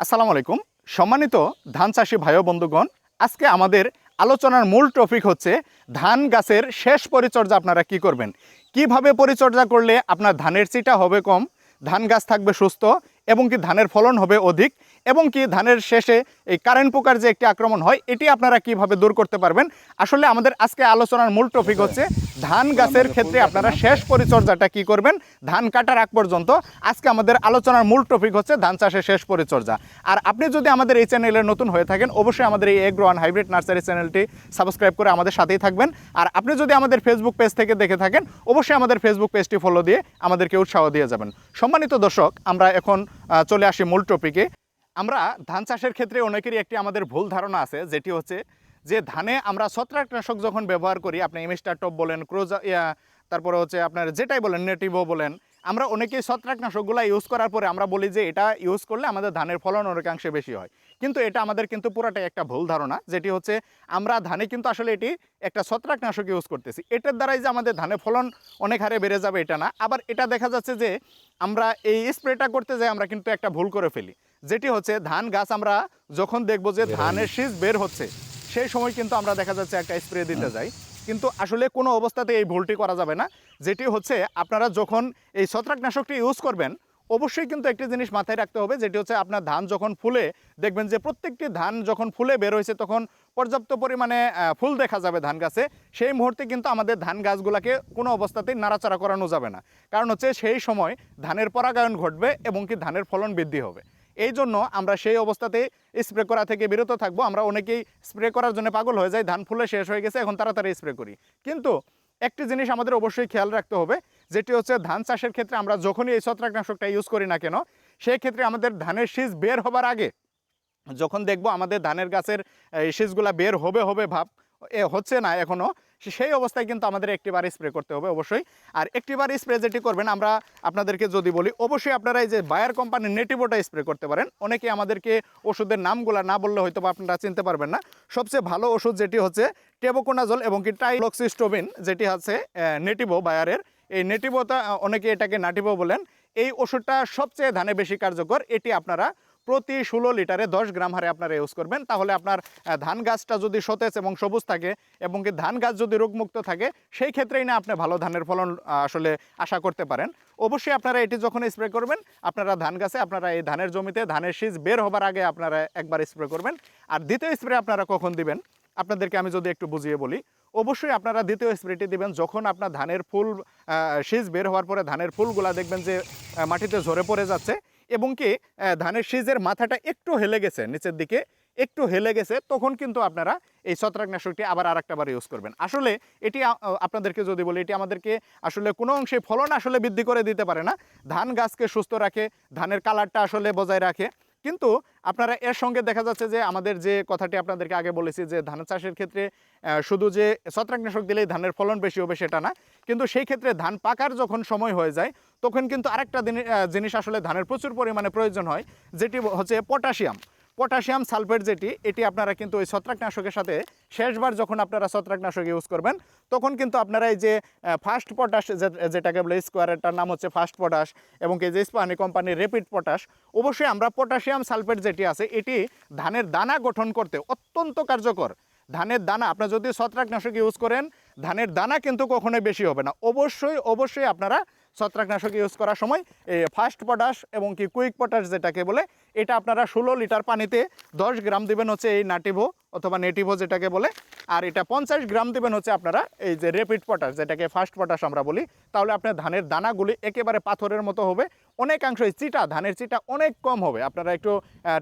আসসালামু আলাইকুম। সম্মানিত ধান চাষি ভাই বন্ধুগণ, আজকে আমাদের আলোচনার মূল টপিক হচ্ছে ধান গাছের শেষ পরিচর্যা আপনারা কি করবেন? কীভাবে পরিচর্যা করলে আপনার ধানের চিটা হবে কম, ধান গাছ থাকবে সুস্থ এবং কি ধানের ফলন হবে অধিক? এবং কি ধানের শেষে এই কারেন্ট পোকার যে একটি আক্রমণ হয়, এটি আপনারা কীভাবে দূর করতে পারবেন? আসলে আমাদের আজকে আলোচনার মূল টপিক হচ্ছে ধান গাছের ক্ষেত্রে আপনারা শেষ পরিচর্যাটা কি করবেন? ধান কাটার আগ পর্যন্ত আজকে আমাদের আলোচনার মূল টপিক হচ্ছে ধান চাষের শেষ পরিচর্যা। আর আপনি যদি আমাদের এই চ্যানেলে নতুন হয়ে থাকেন, অবশ্যই আমাদের এই এগ্রো ওয়ান হাইব্রিড নার্সারি চ্যানেলটি সাবস্ক্রাইব করে আমাদের সাথেই থাকবেন। আর আপনি যদি আমাদের ফেসবুক পেজ থেকে দেখে থাকেন, অবশ্যই আমাদের ফেসবুক পেজটি ফলো দিয়ে আমাদেরকে উৎসাহ দিয়ে যাবেন। সম্মানিত দর্শক, আমরা এখন চলে আসি মূল টপিকে আমরা ধান চাষের ক্ষেত্রে অনেকেরই একটি আমাদের ভুল ধারণা আছে, যেটি হচ্ছে যে ধানে আমরা ছত্রাকনাশক যখন ব্যবহার করি, আপনি এমিস্টার টপ বলেন, ক্রোজা তারপরে হচ্ছে আপনার যেটাই বলেন, নেটিভো বলেন, আমরা অনেকেই ছত্রাকনাশকগুলো ইউজ করার পরে আমরা বলি যে এটা ইউজ করলে আমাদের ধানের ফলন অনেকাংশে বেশি হয়। কিন্তু এটা আমাদের কিন্তু পুরাটাই একটা ভুল ধারণা, যেটি হচ্ছে আমরা ধানে কিন্তু আসলে এটি একটা ছত্রাকনাশক ইউজ করতেছি। এটার দ্বারাই যে আমাদের ধানের ফলন অনেক হারে বেড়ে যাবে এটা না। আবার এটা দেখা যাচ্ছে যে আমরা এই স্প্রেটা করতে যাই, আমরা কিন্তু একটা ভুল করে ফেলি। যেটি হচ্ছে ধান গাছ আমরা যখন দেখব যে ধানের শীষ বের হচ্ছে সেই সময় কিন্তু আমরা দেখা যাচ্ছে একটা স্প্রে দিতে যাই। কিন্তু আসলে কোনো অবস্থাতে এই ভুলটি করা যাবে না। যেটি হচ্ছে আপনারা যখন এই ছত্রাকনাশকটি ইউজ করবেন অবশ্যই কিন্তু একটি জিনিস মাথায় রাখতে হবে যেটি হচ্ছে আপনার ধান যখন ফুলে দেখবেন যে প্রত্যেকটি ধান যখন ফুলে বের হয়েছে তখন পর্যাপ্ত পরিমাণে ফুল দেখা যাবে ধান গাছে। সেই মুহূর্তে কিন্তু আমাদের ধান গাছগুলোকে কোনো অবস্থাতেই নাড়াচাড়া করানো যাবে না। কারণ হচ্ছে সেই সময় ধানের পরাগায়ন ঘটবে এবং কি ধানের ফলন বৃদ্ধি হবে। এই জন্য আমরা সেই অবস্থাতে স্প্রে করা থেকে বিরত থাকব। আমরা অনেকেই স্প্রে করার জন্য পাগল হয়ে যাই, ধান ফুলে শেষ হয়ে গেছে, এখন তাড়াতাড়ি স্প্রে করি। কিন্তু একটি জিনিস আমাদের অবশ্যই খেয়াল রাখতে হবে, যেটি হচ্ছে ধান চাষের ক্ষেত্রে আমরা যখনই এই ছত্রাকনাশকটা ইউজ করি না কেন, সেই ক্ষেত্রে আমাদের ধানের শীষ বের হবার আগে যখন দেখব আমাদের ধানের গাছের শীষগুলা বের হবে হবে ভাব, এ হচ্ছে না এখনও সেই অবস্থায় কিন্তু আমাদের একটিবার স্প্রে করতে হবে অবশ্যই। আর একটিবার স্প্রে যেটি করবেন, আমরা আপনাদেরকে যদি বলি, অবশ্যই আপনারা এই যে বায়ার কোম্পানির নেটিভোটা স্প্রে করতে পারেন। অনেকে আমাদেরকে ওষুধের নামগুলো না বললে হয়তো আপনারা চিনতে পারবেন না। সবচেয়ে ভালো ওষুধ যেটি হচ্ছে টেবোকোনাজল এবং কি টাইলক্সিস্টোবিন যেটি আছে নেটিভো বায়ারের এই নেটিভোটা অনেকে এটাকে নাটিভো বলেন। এই ওষুধটা সবচেয়ে ধানে বেশি কার্যকর। এটি আপনারা প্রতি ষোলো লিটারে দশ গ্রাম হারে আপনারা ইউজ করবেন। তাহলে আপনার ধান গাছটা যদি সতেজ এবং সবুজ থাকে এবং কি ধান গাছ যদি রোগমুক্ত থাকে, সেই ক্ষেত্রেই না আপনি ভালো ধানের ফলন আসলে আশা করতে পারেন। অবশ্যই আপনারা এটি যখন স্প্রে করবেন, আপনারা ধান গাছে, আপনারা এই ধানের জমিতে ধানের শীষ বের হবার আগে আপনারা একবার স্প্রে করবেন। আর দ্বিতীয় স্প্রে আপনারা কখন দিবেন? আপনাদেরকে আমি যদি একটু বুঝিয়ে বলি। অবশ্যই আপনারা দ্বিতীয় স্প্রেটি দিবেন যখন আপনার ধানের ফুল শীষ বের হওয়ার পরে ধানের ফুলগুলা দেখবেন যে মাটিতে ঝরে পড়ে যাচ্ছে। এবং কি ধানের সিজের মাথাটা একটু হেলে গেছে, নিচের দিকে একটু হেলে গেছে, তখন কিন্তু আপনারা এই ছত্রাকনাশকটি আবার আর বার ইউজ করবেন। আসলে এটি আপনাদেরকে যদি বলি, এটি আমাদেরকে আসলে কোনো অংশে ফলন আসলে বৃদ্ধি করে দিতে পারে না। ধান গাছকে সুস্থ রাখে, ধানের কালারটা আসলে বজায় রাখে কিন্তু আপনারা এর সঙ্গে দেখা যাচ্ছে যে আমাদের যে কথাটি আপনাদেরকে আগে বলেছি যে ধান চাষের ক্ষেত্রে শুধু যে ছত্রাকনাশক দিলেই ধানের ফলন বেশি হবে সেটা না, কিন্তু সেই ক্ষেত্রে ধান পাকার যখন সময় হয়ে যায়, তখন কিন্তু আরেকটা জিনিস আসলে ধানের প্রচুর পরিমাণে প্রয়োজন হয়, যেটি হচ্ছে পটাশিয়াম। পটাশিয়াম সালফেট যেটি, এটি আপনারা কিন্তু ওই ছত্রাকনাশকের সাথে শেষবার যখন আপনারা ছত্রাকনাশক ইউজ করবেন, তখন কিন্তু আপনারা এই যে ফার্স্ট পটাশ যেটাকে বলে স্কোয়ারেরটার নাম হচ্ছে ফার্স্ট পটাশ এবং কি যে ইস্পানি কোম্পানির রেপিড পটাশ অবশ্যই আমরা পটাশিয়াম সালফেট যেটি আছে, এটি ধানের দানা গঠন করতে অত্যন্ত কার্যকর। ধানের দানা, আপনারা যদি ছত্রাকনাশক ইউজ করেন, ধানের দানা কিন্তু কখনোই বেশি হবে না। অবশ্যই অবশ্যই আপনারা ছত্রাকনাশক ইউজ করার সময় এই ফার্স্ট পটাশ এবং কি কুইক পটাশ যেটাকে বলে, এটা আপনারা ষোলো লিটার পানিতে দশ গ্রাম দিবেন হচ্ছে এই নাটিভো অথবা নেটিভো যেটাকে বলে, আর এটা পঞ্চাশ গ্রাম দিবেন হচ্ছে আপনারা এই যে রেপিড পটাশ, যেটাকে ফার্স্ট পটাশ আমরা বলি। তাহলে আপনার ধানের দানাগুলি একেবারে পাথরের মতো হবে। অনেকাংশই চিটা, ধানের চিটা অনেক কম হবে। আপনারা একটু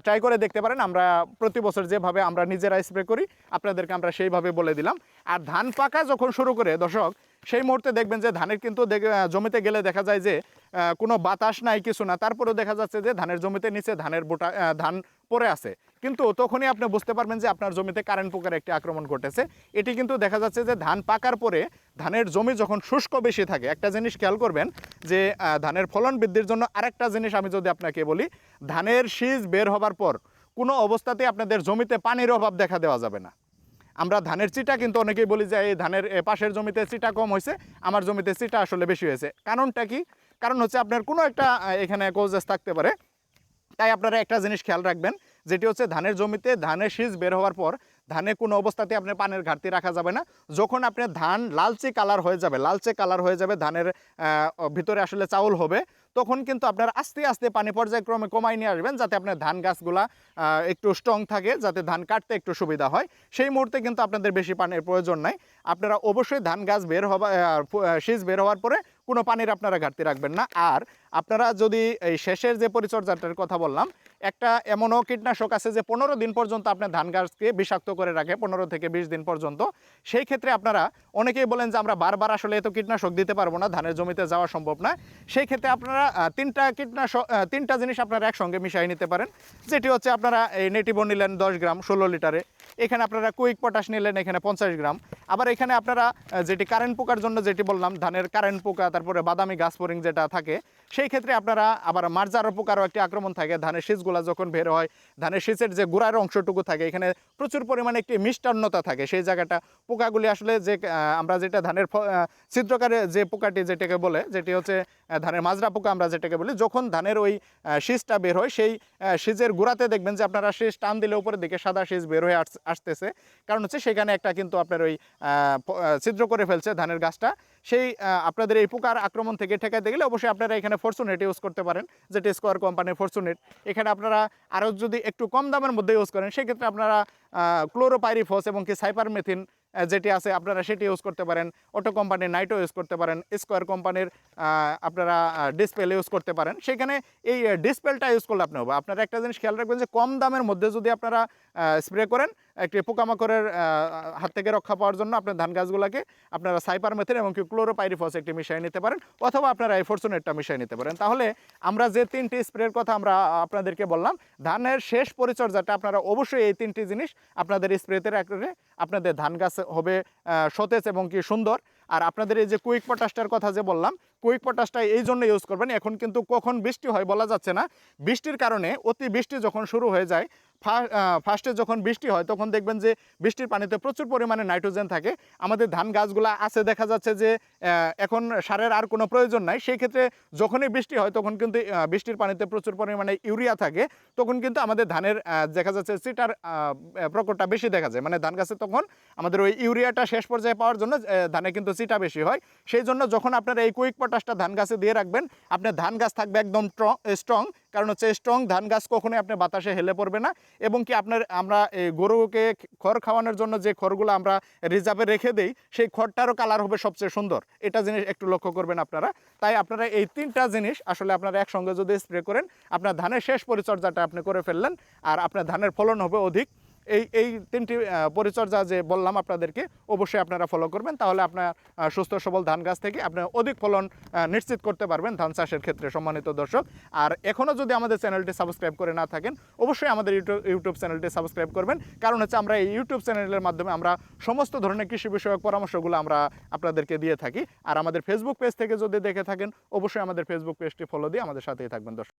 ট্রাই করে দেখতে পারেন। আমরা প্রতি বছর যেভাবে আমরা নিজেরা স্প্রে করি, আপনাদেরকে আমরা সেইভাবে বলে দিলাম। আর ধান পাকা যখন শুরু করে, দর্শক সেই মুহূর্তে দেখবেন যে ধানের কিন্তু জমিতে গেলে দেখা যায় যে কোনো বাতাস নাই, কিছু না। তারপরেও দেখা যাচ্ছে যে ধানের জমিতে নিচে ধানের বোটা ধান পড়ে আছে। কিন্তু তখনই আপনি বুঝতে পারবেন যে আপনার জমিতে কারেন্ট পোকার একটি আক্রমণ ঘটেছে। এটি কিন্তু দেখা যাচ্ছে যে ধান পাকার পরে ধানের জমি যখন শুষ্ক বেশি থাকে, একটা জিনিস খেয়াল করবেন যে ধানের ফলন বৃদ্ধির জন্য আরেকটা জিনিস আমি যদি আপনাকে বলি, ধানের শীষ বের হবার পর কোনো অবস্থাতেই আপনাদের জমিতে পানির অভাব দেখা দেওয়া যাবে না। আমরা ধানের চিটা কিন্তু অনেকেই বলি যে, এই ধানের পাশের জমিতে চিটা কম হয়েছে, আমার জমিতে চিটা আসলে বেশি হয়েছে। কারণটা কি? কারণ হচ্ছে আপনার কোনো একটা এখানে কোজেস থাকতে পারে। তাই আপনারা একটা জিনিস খেয়াল রাখবেন, যেটি হচ্ছে ধানের জমিতে ধানের শীষ বের হওয়ার পর ধানে কোনো অবস্থাতে আপনার পানের ঘাটতি রাখা যাবে না। যখন আপনার ধান লালচে কালার হয়ে যাবে, লালচে কালার হয়ে যাবে, ধানের ভিতরে আসলে চাউল হবে তখন কিন্তু আপনার আস্তে আস্তে পানি পর্যায়ক্রমে কমাই নিয়ে আসবেন যাতে আপনার ধান গাছগুলা একটু স্ট্রং থাকে, যাতে ধান কাটতে একটু সুবিধা হয়। সেই মুহূর্তে কিন্তু আপনাদের বেশি পানির প্রয়োজন নাই। আপনারা অবশ্যই ধান গাছ বের হওয়া শীষ বের হওয়ার পরে কোনো পানির আপনারা ঘাটতি রাখবেন না। আর আপনারা যদি এই শেষের যে পরিচর্যাটার কথা বললাম একটা এমনও কীটনাশক আছে যে পনেরো দিন পর্যন্ত আপনার ধান গাছকে বিষাক্ত করে রাখে, পনেরো থেকে বিশ দিন পর্যন্ত। সেই ক্ষেত্রে আপনারা অনেকেই বলেন যে আমরা বারবার আসলে এত কীটনাশক দিতে পারব না, ধানের জমিতে যাওয়া সম্ভব না। সেই ক্ষেত্রে আপনারা তিনটা কীটনাশক তিনটা জিনিস আপনারা একসঙ্গে মিশিয়ে নিতে পারেন। যেটি হচ্ছে আপনারা এই নেটিভো নিলেন দশ গ্রাম ষোলো লিটারে। এখানে আপনারা কুইক পটাশ নিলেন এখানে পঞ্চাশ গ্রাম। আবার এখানে আপনারা যেটি কারেন্ট পোকার জন্য যেটি বললাম, ধানের কারেন্ট পোকা, তারপরে বাদামি গাছ ফরিং যেটা থাকে, সেই ক্ষেত্রে আপনারা আবার মার্জারো পোকারও একটি আক্রমণ থাকে। ধানের শীষগুলা যখন বের হয়, ধানের শীষের যে গুড়ার অংশটুকু থাকে, এখানে প্রচুর পরিমাণে একটি মিষ্টান্নতা থাকে। সেই জায়গাটা পোকাগুলি আসলে যে আমরা যেটা ধানের ছিদ্রকারে যে পোকাটি যেটাকে বলে, যেটি হচ্ছে ধানের মাজরা পোকা আমরা যেটাকে বলি, যখন ধানের ওই শীষটা বের হয়, সেই শীষের গুড়াতে দেখবেন যে আপনারা শীষ টান দিলে উপরের দিকে সাদা শীষ বের হয়ে আস- আসতেছে। কারণ হচ্ছে সেখানে একটা কিন্তু আপনার ওই ছিদ্র করে ফেলছে ধানের গাছটা। সেই আপনাদের এই পোকার আক্রমণ থেকে ঠেকাইতে গেলে অবশ্যই আপনারা এখানে ফরচুনেট ইউজ করতে পারেন যেটি স্কোয়ার কোম্পানির ফরচুনেট এখানে আপনারা আরও যদি একটু কম দামের মধ্যে ইউজ করেন, সেক্ষেত্রে আপনারা ক্লোরোপাইরিফস এবং কি সাইপারমেথিন যেটি আছে আপনারা সেটি ইউজ করতে পারেন। অটো কোম্পানির নাইটও ইউজ করতে পারেন। স্কোয়ার কোম্পানির আপনারা ডিসপেল ইউজ করতে পারেন। সেখানে এই ডিসপেলটা ইউজ করলে আপনি হবে। আপনারা একটা জিনিস খেয়াল রাখবেন যে কম দামের মধ্যে যদি আপনারা স্প্রে করেন একটি পোকামাকড়ের হাত থেকে রক্ষা পাওয়ার জন্য আপনার ধান গাছগুলোকে আপনারা সাইপার মেথেন এবং কি ক্লোরোপাইরিফস একটি মিশিয়ে নিতে পারেন অথবা আপনারা এই ফরচুনেটটা মিশিয়ে নিতে পারেন। তাহলে আমরা যে তিনটি স্প্রের কথা আমরা আপনাদেরকে বললাম, ধানের শেষ পরিচর্যাটা আপনারা অবশ্যই এই তিনটি জিনিস আপনাদের স্প্রেতে রাখলে আপনাদের ধান গাছ হবে সতেজ এবং কি সুন্দর। আর আপনাদের এই যে কুইক পটাশটার কথা যে বললাম, কুইক পটাশটা এই জন্য ইউজ করবেন। এখন কিন্তু কখন বৃষ্টি হয় বলা যাচ্ছে না। বৃষ্টির কারণে অতি বৃষ্টি যখন শুরু হয়ে যায় ফার্স্টে যখন বৃষ্টি হয়, তখন দেখবেন যে বৃষ্টির পানিতে প্রচুর পরিমাণে নাইট্রোজেন থাকে। আমাদের ধান গাছগুলো আছে, দেখা যাচ্ছে যে এখন সারের আর কোনো প্রয়োজন নাই। সেই ক্ষেত্রে যখনই বৃষ্টি হয়, তখন কিন্তু বৃষ্টির পানিতে প্রচুর পরিমাণে ইউরিয়া থাকে। তখন কিন্তু আমাদের ধানের দেখা যাচ্ছে সিটার প্রকটটা বেশি দেখা যায়। মানে ধান গাছে তখন আমাদের ওই ইউরিয়াটা শেষ পর্যায়ে পাওয়ার জন্য ধানে কিন্তু চিটা বেশি হয়। সেই জন্য যখন আপনারা এই কুইক পটাশটা ধান গাছে দিয়ে রাখবেন, আপনার ধান গাছ থাকবে একদম স্ট্রং কারণ হচ্ছে স্ট্রং ধান গাছ কখনোই আপনি বাতাসে হেলে পড়বে না এবং কি আপনার, আমরা গরুকে খড় খাওয়ানোর জন্য যে খড়গুলো আমরা রিজার্ভে রেখে দেই, সেই খড়টারও কালার হবে সবচেয়ে সুন্দর। এটা জিনিস একটু লক্ষ্য করবেন আপনারা। তাই আপনারা এই তিনটা জিনিস আসলে আপনারা একসঙ্গে যদি স্প্রে করেন, আপনার ধানের শেষ পরিচর্যাটা আপনি করে ফেললেন, আর আপনার ধানের ফলন হবে অধিক। এই এই তিনটি পরিচর্যা যে বললাম আপনাদেরকে, অবশ্যই আপনারা ফলো করবেন। তাহলে আপনার সুস্থ সবল ধান গাছ থেকে আপনার অধিক ফলন নিশ্চিত করতে পারবেন ধান চাষের ক্ষেত্রে সম্মানিত দর্শক। আর এখনও যদি আমাদের চ্যানেলটি সাবস্ক্রাইব করে না থাকেন, অবশ্যই আমাদের ইউটিউব ইউটিউব চ্যানেলটি সাবস্ক্রাইব করবেন। কারণ হচ্ছে আমরা এই ইউটিউব চ্যানেলের মাধ্যমে আমরা সমস্ত ধরনের কৃষি বিষয়ক পরামর্শগুলো আমরা আপনাদেরকে দিয়ে থাকি। আর আমাদের ফেসবুক পেজ থেকে যদি দেখে থাকেন, অবশ্যই আমাদের ফেসবুক পেজটি ফলো দিয়ে আমাদের সাথেই থাকবেন দর্শক।